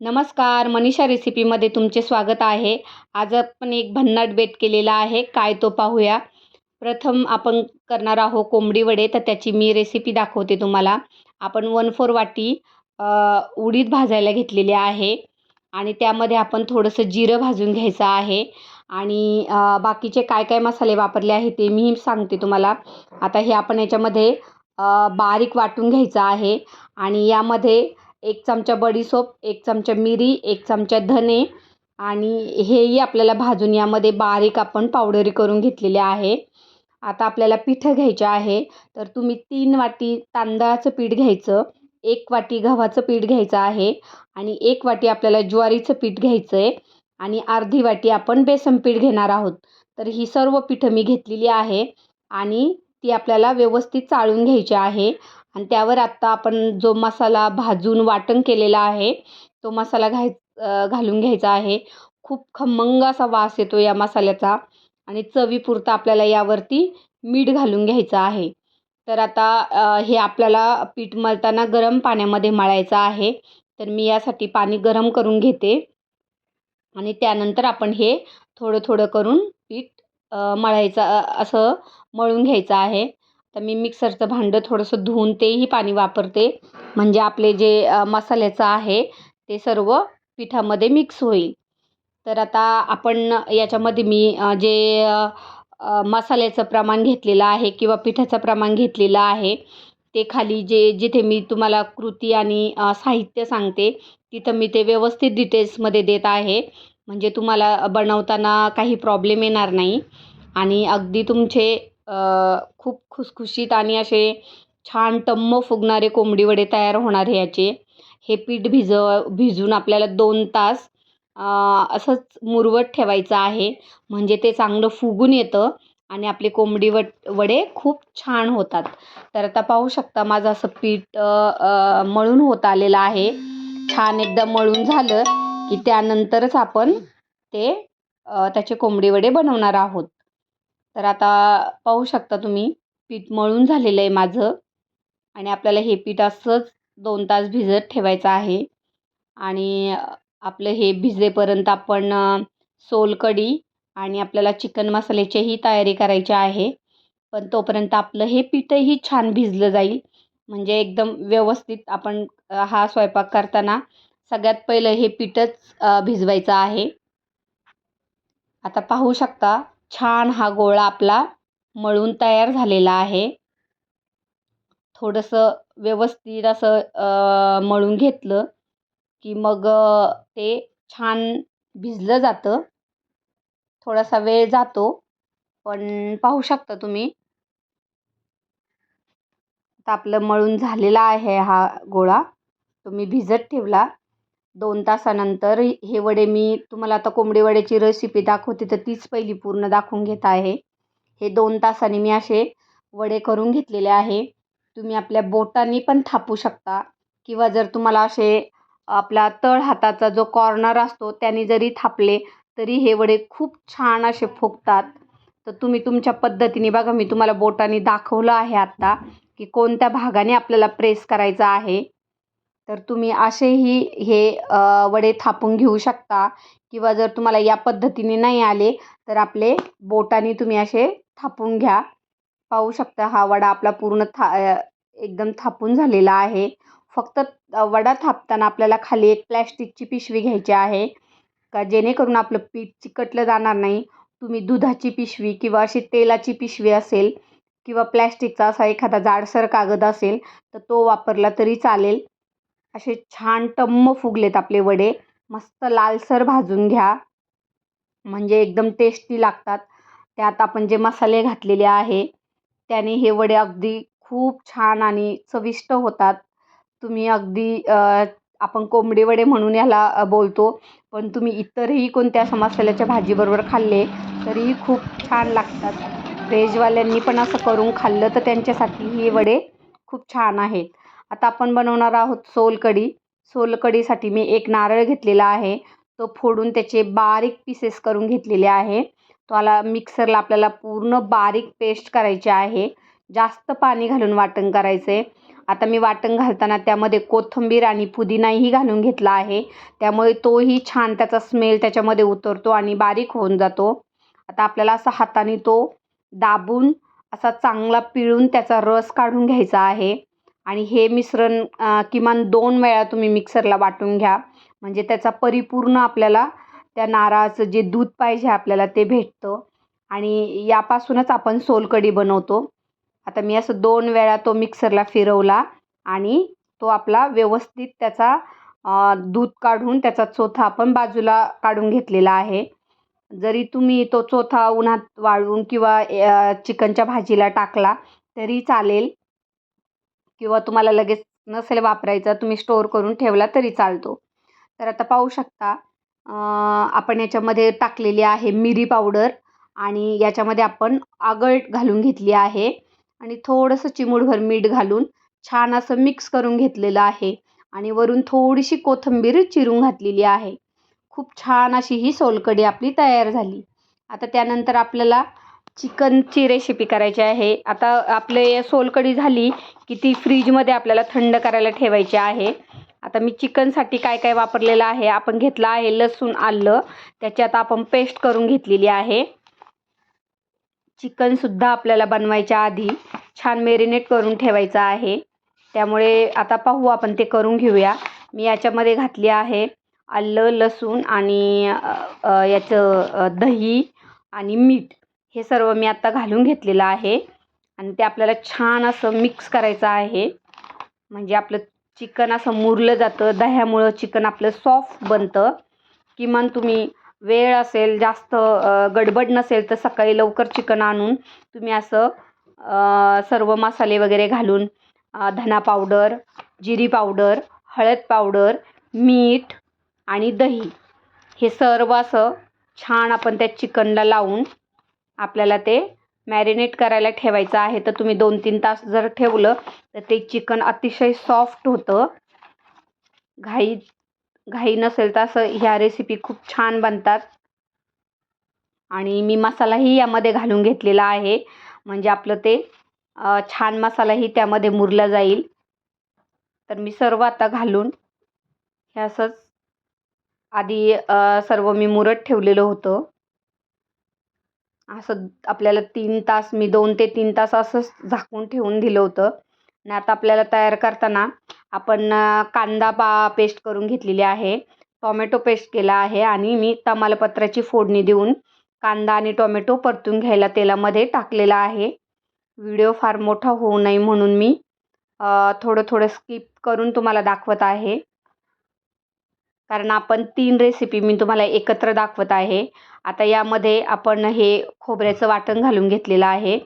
नमस्कार मनीषा रेसिपीमध्ये तुमचे स्वागत आहे. आज आपण एक भन्नाट बेत केलेला आहे. काय तो पाहूया. प्रथम आपण करणार आहोत कोंबडी वडे तर त्याची मी रेसिपी दाखवते तुम्हाला. आपण वन फोर वाटी उडीद भाजायला घेतलेली आहे. आणि त्यामध्ये आपण थोडंसं जिरं भाजून घ्यायचं आहे. आणि बाकीचे काय काय मसाले वापरले आहे ते मी सांगते तुम्हाला. आता हे आपण याच्यामध्ये बारीक वाटून घ्यायचं आहे. आणि यामध्ये एक चमचा बडीसोप एक चमचा मिरी एक चमचा धने आणि हेही आपल्याला भाजून यामध्ये बारीक आपण पावडरी करून घेतलेले आहे. आता आपल्याला पिठं घ्यायचं आहे तर तुम्ही तीन वाटी तांदळाचं पीठ घ्यायचं एक वाटी गव्हाचं पीठ घ्यायचं आहे आणि एक वाटी आपल्याला ज्वारीचं पीठ घ्यायचं आहे आणि अर्धी वाटी आपण बेसन पीठ घेणार आहोत. तर ही सर्व पिठं मी घेतलेली आहे आणि ती आपल्याला व्यवस्थित चाळून घ्यायची आहे. आणि त्यावर आत्ता आपण जो मसाला भाजून वाटण केलेला आहे तो मसाला घाय घालून घ्यायचा आहे. खूप खमंग असा वास येतो या मसाल्याचा आणि चवीपुरता आपल्याला यावरती मीठ घालून घ्यायचं आहे. तर आता हे आपल्याला पीठ मळताना गरम पाण्यामध्ये मळायचं आहे. तर मी यासाठी पाणी गरम करून घेते. आणि त्यानंतर आपण हे थोडं थोडं करून पीठ मळायचं असं मळून घ्यायचं आहे. तर मी मिक्सरचं भांडं थोडंसं धुवून तेही पाणी वापरते. म्हणजे आपले जे मसाल्याचं आहे ते सर्व पिठामध्ये मिक्स होईल. तर आता आपण याच्यामध्ये मी जे मसाल्याचं प्रमाण घेतलेलं आहे किंवा पिठाचं प्रमाण घेतलेलं आहे ते खाली जे जिथे मी तुम्हाला कृती आणि साहित्य सांगते तिथं मी ते व्यवस्थित डिटेल्समध्ये देत आहे. म्हणजे तुम्हाला बनवताना काही प्रॉब्लेम येणार नाही. आणि अगदी तुमचे खूप खुसखुशीत आणि असे छान टम्म फुगणारे कोंबडी वडे तयार होणार याचे. हे पीठ भिज भिजून आपल्याला दोन तास असंच मुरवत ठेवायचं आहे. म्हणजे ते चांगलं फुगून येतं आणि आपले कोंबडी वट वडे खूप छान होतात. तर आता पाहू शकता माझं असं पीठ मळून होत आलेलं आहे. छान एकदा मळून झालं की त्यानंतरच आपण ते त्याचे कोंबडी वडे बनवणार आहोत. तर आता पाहू शकता तुम्ही पीठ मळून झालेलं आहे माझं. आणि आपल्याला हे पीठ असंच दोन तास भिजत ठेवायचं आहे. आणि आपलं हे भिजेपर्यंत आपण सोलकडी सोलकढी आणि आपल्याला चिकन मसाल्याचीही तयारी करायची आहे. पण तोपर्यंत आपलं हे पीठही छान भिजलं जाईल. म्हणजे एकदम व्यवस्थित आपण हा स्वयंपाक करताना सगळ्यात पहिलं हे पीठच भिजवायचं आहे. आता पाहू शकता छान हा गोळा आपला मळून तयार झालेला आहे. थोडंसं व्यवस्थित असं मळून घेतलं की मग ते छान भिजलं जातं. थोडासा वेळ जातो पण पाहू शकता तुम्ही. आपलं मळून झालेला आहे हा गोळा. तो मी भिजत ठेवला. दोन तासानंतर हे वडे मी तुम्हाला आता कोंबडी वड्याची रेसिपी दाखवते तर तीच पहिली पूर्ण दाखवून घेत आहे. हे दोन तासाने मी असे वडे करून घेतलेले आहे. तुम्ही आपल्या बोटांनी पण थापू शकता किंवा जर तुम्हाला असे आपला तळ हाताचा जो कॉर्नर असतो त्याने जरी थापले तरी हे वडे खूप छान असे फुगतात. तर तुम्ही तुमच्या पद्धतीने बघा मी तुम्हाला बोटाने दाखवलं आहे आत्ता की कोणत्या भागाने आपल्याला प्रेस करायचं आहे. तर तुम्ही असेही हे वडे थापून घेऊ शकता. किंवा जर तुम्हाला या पद्धतीने नाही आले तर आपले बोटाने तुम्ही असे थापून घ्या. पाहू शकता हा वडा आपला पूर्ण था एकदम थापून झालेला आहे. फक्त वडा थापताना आपल्याला खाली एक प्लॅस्टिकची पिशवी घ्यायची आहे. का जेणेकरून आपलं पीठ चिकटलं जाणार नाही. तुम्ही दुधाची पिशवी किंवा अशी तेलाची पिशवी असेल किंवा प्लॅस्टिकचा असा एखादा जाडसर कागद असेल तर तो वापरला तरी चालेल. असे छान टम्म फुगलेत आपले वडे. मस्त लालसर भाजून घ्या. म्हणजे एकदम टेस्टी लागतात. त्यात आपण जे मसाले घातलेले आहे त्याने हे वडे अगदी खूप छान आणि चविष्ट होतात. तुम्ही अगदी आपण कोंबडी वडे म्हणून याला बोलतो पण तुम्ही इतरही कोणत्या असं मसाल्याच्या भाजीबरोबर खाल्ले तरीही खूप छान लागतात. व्हेजवाल्यांनी पण असं करून खाल्लं तर त्यांच्यासाठी हे वडे खूप छान आहेत. आता आपण बनवणार आहोत सोलकढी. सोलकढीसाठी मी एक नारळ घेतलेला आहे. तो फोडून त्याचे बारीक पीसेस करून घेतलेले आहे. तो आला मिक्सरला आपल्याला पूर्ण बारीक पेस्ट करायची आहे. जास्त पाणी घालून वाटण करायचं आहे आता मी वाटण घालताना त्यामध्ये कोथिंबीर आणि पुदिनाही घालून घेतला आहे. त्यामुळे तोही छान त्याचा स्मेल त्याच्यामध्ये उतरतो आणि बारीक होऊन जातो. आता आपल्याला असा हाताने तो दाबून असा चांगला पिळून त्याचा रस काढून घ्यायचा आहे. आणि हे मिश्रण किमान दोन वेळा तुम्ही मिक्सरला वाटून घ्या. म्हणजे त्याचा परिपूर्ण आपल्याला त्या नारळाचं जे दूध पाहिजे आपल्याला ते भेटतं. आणि यापासूनच आपण सोलकढी बनवतो. आता मी असं दोन वेळा तो मिक्सरला फिरवला आणि तो आपला व्यवस्थित त्याचा दूध काढून त्याचा चोथा आपण बाजूला काढून घेतलेला आहे. जरी तुम्ही तो चोथा उन्हात वाळवून किंवा चिकनच्या भाजीला टाकला तरी चालेल. किंवा तुम्हाला लगेच नसेल वापरायचा तुम्ही स्टोअर करून ठेवला तरी चालतो. तर आता पाहू शकता आपण याच्यामध्ये टाकलेली आहे मिरी पावडर आणि याच्यामध्ये आपण आगळ घालून घेतली आहे. आणि थोडंसं चिमूडभर मीठ घालून छान असं मिक्स करून घेतलेलं आहे. आणि वरून थोडीशी कोथिंबीर चिरून घातलेली आहे. खूप छान अशी ही सोलकढी आपली तयार झाली. आता त्यानंतर आपल्याला चिकनची रेसिपी करायची आहे. आता आपले सोलकढी झाली की ती फ्रीजमध्ये आपल्याला थंड करायला ठेवायची आहे. आता मी चिकनसाठी काय काय वापरलेलं आहे आपण घेतलं आहे लसूण आलं. त्याची आता आपण पेस्ट करून घेतलेली आहे. चिकनसुद्धा आपल्याला बनवायच्या आधी छान मेरिनेट करून ठेवायचं आहे. त्यामुळे आता पाहू आपण ते करून घेऊया. मी याच्यामध्ये घातली आहे आलं लसूण आणि याचं दही आणि मीठ. हे सर्व मी आत्ता घालून घेतलेलं आहे. आणि ते आपल्याला छान असं मिक्स करायचं आहे. म्हणजे आपलं चिकन असं मुरलं जातं. दह्यामुळं चिकन आपलं सॉफ्ट बनतं. किमान तुम्ही वेळ असेल जास्त गडबड नसेल तर सकाळी लवकर चिकन आणून तुम्ही असं सर्व मसाले वगैरे घालून धना पावडर जिरी पावडर हळद पावडर मीठ आणि दही हे सर्व असं छान आपण त्या चिकनला लावून आपल्याला ते मॅरिनेट करायला ठेवायचं आहे. तर तुम्ही दोन तीन तास जर ठेवलं तर ते चिकन अतिशय सॉफ्ट होतं. घाई घाई नसेल तर असं ह्या रेसिपी खूप छान बनतात. आणि मी मसालाही यामध्ये घालून घेतलेला आहे. म्हणजे आपलं ते छान मसालाही त्यामध्ये मुरला जाईल. तर मी सर्व आता घालून हे असंच आधी सर्व मी मुरत ठेवलेलं होतं. असं आपल्याला तीन तास मी दोन ते तीन तास असंच झाकून ठेवून दिलं होतं. आणि आता आपल्याला तयार करताना आपण कांदा पा पेस्ट करून घेतलेली आहे. टोमॅटो पेस्ट केला आहे आणि मी तमालपत्राची फोडणी देऊन कांदा आणि टोमॅटो परतून घ्यायला तेलामध्ये टाकलेला आहे. व्हिडिओ फार मोठा होऊ नये म्हणून मी थोडं थोडं स्किप करून तुम्हाला दाखवत आहे. कारण आपण तीन रेसिपी मी तुम्हाला एकत्र दाखवत आहे. आता यामध्ये आपण हे खोबऱ्याचं वाटण घालून घेतलेलं आहे.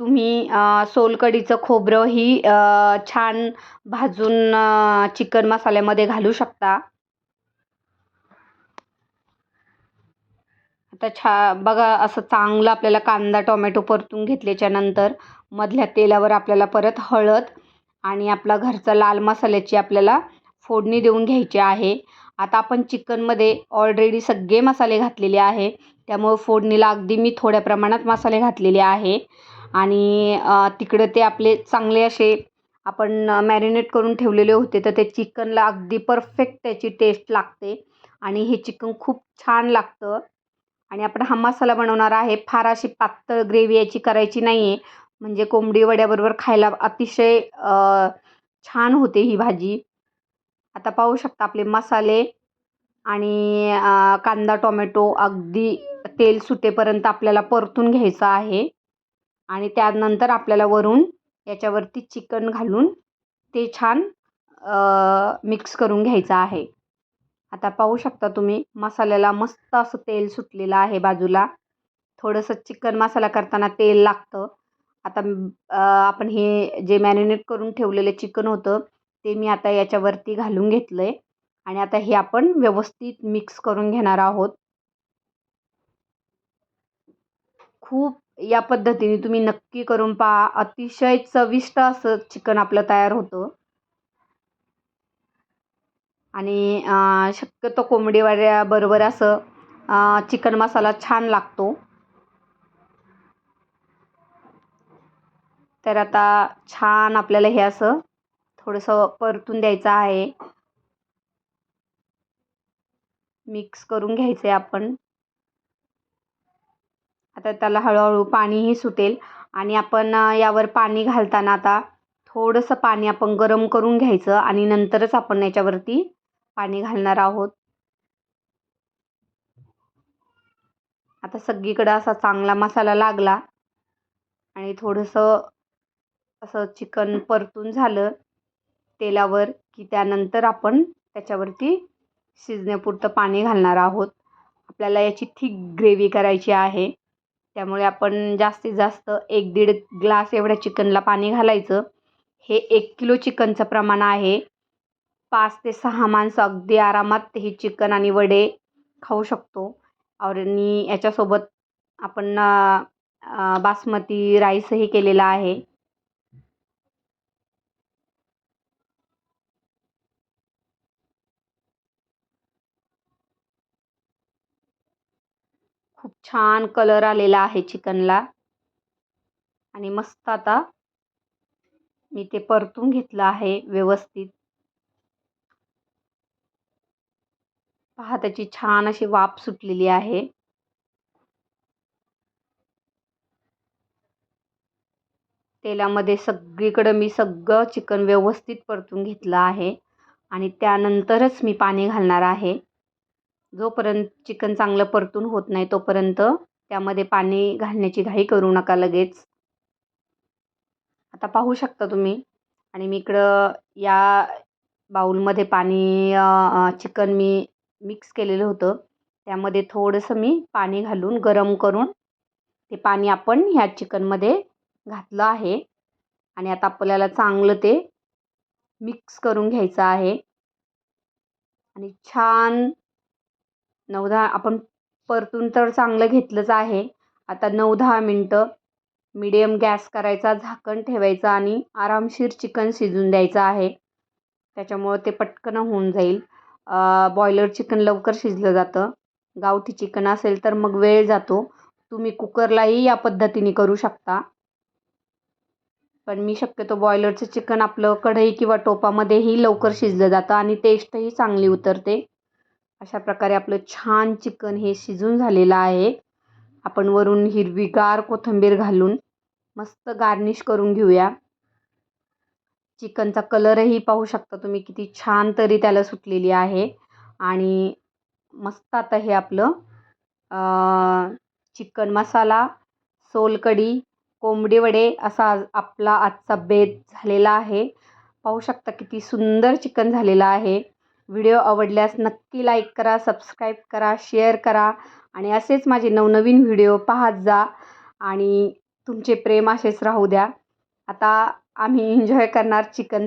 तुम्ही सोलकढीचं खोबरं ही छान भाजून चिकन मसाल्यामध्ये घालू शकता. आता छा बघा असं चांगलं आपल्याला कांदा टोमॅटो परतून घेतल्याच्या नंतर मधल्या तेलावर आपल्याला परत हळद आणि आपला घरचा लाल मसाल्याची आपल्याला फोडणी देऊन घ्यायची आहे. आता आपण चिकनमध्ये ऑलरेडी सगळे मसाले घातलेले आहे. त्यामुळं फोडणीला अगदी मी थोड्या प्रमाणात मसाले घातलेले आहे. आणि तिकडं ते आपले चांगले असे आपण मॅरिनेट करून ठेवलेले होते. तर ते चिकनला अगदी परफेक्ट त्याची टेस्ट लागते. आणि हे चिकन खूप छान लागतं. आणि आपण हा मसाला बनवणार आहे. फार अशी पातळ ग्रेव्ही याची करायची नाही आहे म्हणजे कोंबडी वड्याबरोबर खायला अतिशय छान होते ही भाजी. आता पाहू शकता आपले मसाले आणि कांदा टोमॅटो अगदी तेल सुटेपर्यंत आपल्याला परतून घ्यायचं आहे. आणि त्यानंतर आपल्याला वरून याच्यावरती चिकन घालून ते छान मिक्स करून घ्यायचं आहे. आता पाहू शकता तुम्ही मसाल्याला मस्त असं तेल सुटलेलं आहे बाजूला. थोडंसं चिकन मसाला करताना तेल लागतं. आता आपण हे जे मॅरिनेट करून ठेवलेले चिकन होतं ते मी आता याच्यावरती घालून घेतलं आहे आणि आता हे आपण व्यवस्थित मिक्स करून घेणार आहोत. खूप या पद्धतीने तुम्ही नक्की करून पहा. अतिशय चविष्ट असं चिकन आपलं तयार होतं. आणि शक्यतो कोंबडीवाऱ्याबरोबर असं चिकन मसाला छान लागतो. तर आता छान आपल्याला हे असं थोडंसं परतून द्यायचं आहे. मिक्स करून घ्यायचं आहे आपण. आता त्याला हळूहळू पाणीही सुटेल. आणि आपण यावर पाणी घालताना आता थोडंसं पाणी आपण गरम करून घ्यायचं आणि नंतरच आपण याच्यावरती पाणी घालणार आहोत. आता सगळीकडं असा चांगला मसाला लागला. आणि थोडंसं असं चिकन परतून झालं. तेलावर की त्यानंतर आपण त्याच्यावरती शिजण्यापुरतं पाणी घालणार आहोत. आपल्याला याची थिक ग्रेव्ही करायची आहे. त्यामुळे आपण जास्तीत जास्त एक दीड ग्लास एवढ्या चिकनला पाणी घालायचं. हे एक किलो चिकनचं प्रमाण आहे. पाच ते सहा माणसं अगदी आरामात ही चिकन आणि वडे खाऊ शकतो. आणि याच्यासोबत आपण बासमती राईसही केलेला आहे. खूप छान कलर आलेला आहे चिकनला. आणि मस्त आता मी ते परतून घेतलं आहे व्यवस्थित. पहा त्याची छान अशी वाफ सुटलेली आहे. तेलामध्ये सगळीकडं मी सगळं चिकन व्यवस्थित परतून घेतलं आहे. आणि त्यानंतरच मी पाणी घालणार आहे. जोपर्यंत चिकन चांगलं परतून होत नाही तोपर्यंत त्यामध्ये पाणी घालण्याची घाई करू नका लगेच. आता पाहू शकता तुम्ही. आणि मी इकडं या बाऊलमध्ये पाणी चिकन मी मिक्स केलेलं होतं. त्यामध्ये थोडंसं मी पाणी घालून गरम करून ते पाणी आपण ह्या चिकनमध्ये घातलं आहे. आणि आता आपल्याला चांगलं ते मिक्स करून घ्यायचं आहे. आणि छान नऊ दहा आपण परतून तर चांगलं घेतलंच आहे. आता नऊ दहा मिनटं मीडियम गॅस करायचा झाकण ठेवायचं आणि आरामशीर चिकन शिजून द्यायचं आहे. त्याच्यामुळं ते पटकन होऊन जाईल. बॉयलर चिकन लवकर शिजलं जातं. गावठी चिकन असेल तर मग वेळ जातो. तुम्ही कुकरलाही या पद्धतीने करू शकता. पण मी शक्यतो बॉयलरचं चिकन आपलं कढई किंवा टोपामध्येही लवकर शिजलं जातं आणि टेस्टही चांगली उतरते. अशा प्रकारे आपलं छान चिकन हे शिजून झालेलं आहे. आपण वरून हिरवीगार कोथिंबीर घालून मस्त गार्निश करून घेऊया. चिकनचा कलरही पाहू शकता तुम्ही किती छान तरी त्याला सुटलेली आहे. आणि मस्त आता हे आपलं चिकन मसाला सोलकढी कोंबडी वडे असा आपला आजचा बेत झालेला आहे. पाहू शकता किती सुंदर चिकन झालेलं आहे. व्हिडिओ आवडल्यास नक्की लाईक करा सबस्क्राईब करा शेअर करा आणि असेच माझे नवनवीन व्हिडिओ पाहत जा आणि तुमचे प्रेम असेच राहू द्या. आता आम्ही एन्जॉय करणार चिकन था